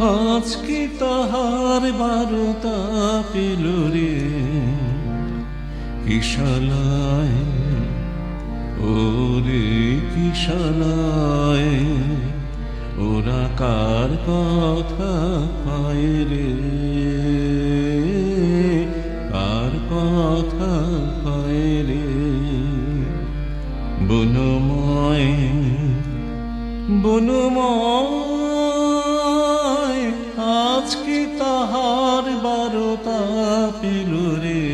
আজকে তাহার বারোতা পেল রে। কিশালায়, ওরে কিশালায়, ওরা কার কথা পায় রে? কার কথা পায় রে? বনময় বনময় তাহার বারোতা পেল রে।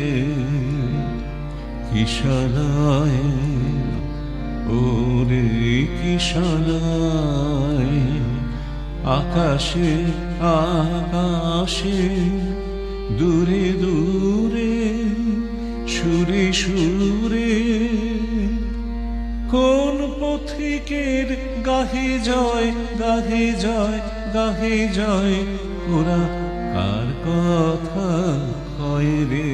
কিশালায়, ওরে কিশালায়, আকাশে আকাশে, দূরে দূরে, সুরে সুরে, কোন পথিকের গাহে জয় গাহে জয় গাহে জয় ওরা কার কথা কয় রে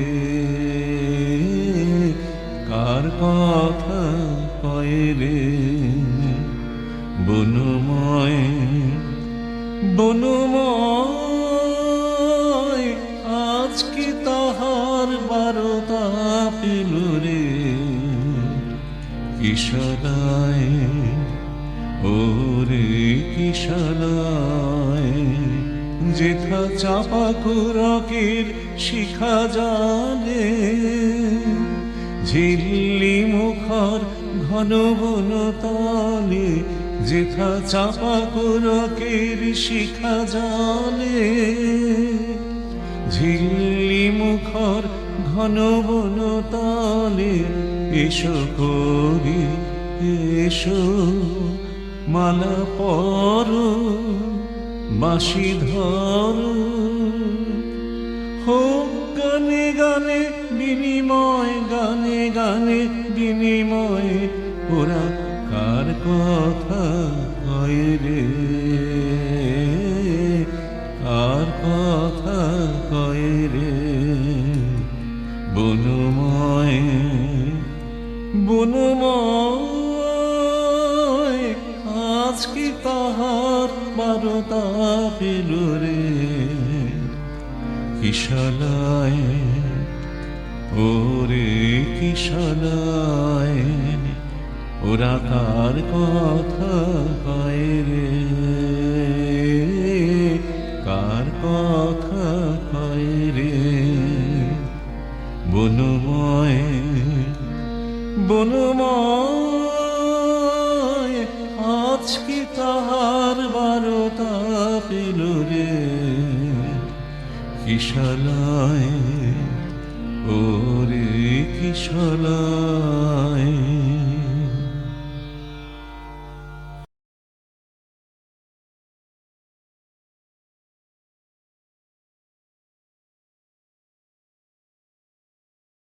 কার কথা কয় রে বনময় বনময় আজকে তাহার বারোতা পেল রে? কিশলায়, ওরে কিশলায় যেথা চাপা কুরকের শিখা জানে ঝিল্লি মুখর ঘন বন তালে, যেথা চাপা কুরকের শিখা জানে ঝিল্লি মুখর ঘন বন তালে, এসো করি এসো মালা পর। বাঁশি ধর হোক গানে গানে, বিনিময় গানে গানে, বিনিময় ওরা কার কথা কয় রে? কার কথা কয় রে? বনময় বনময় আজকে তাহার বারোতা পেল রে কিশালায়, ওরে কিশালায়, ওরা কার কথা কয় রে। কার কথা কয় রে? বনময় বনময় আজকে তাহার বারোটা পেল রে? কিশালায় ওরে কিশালায়।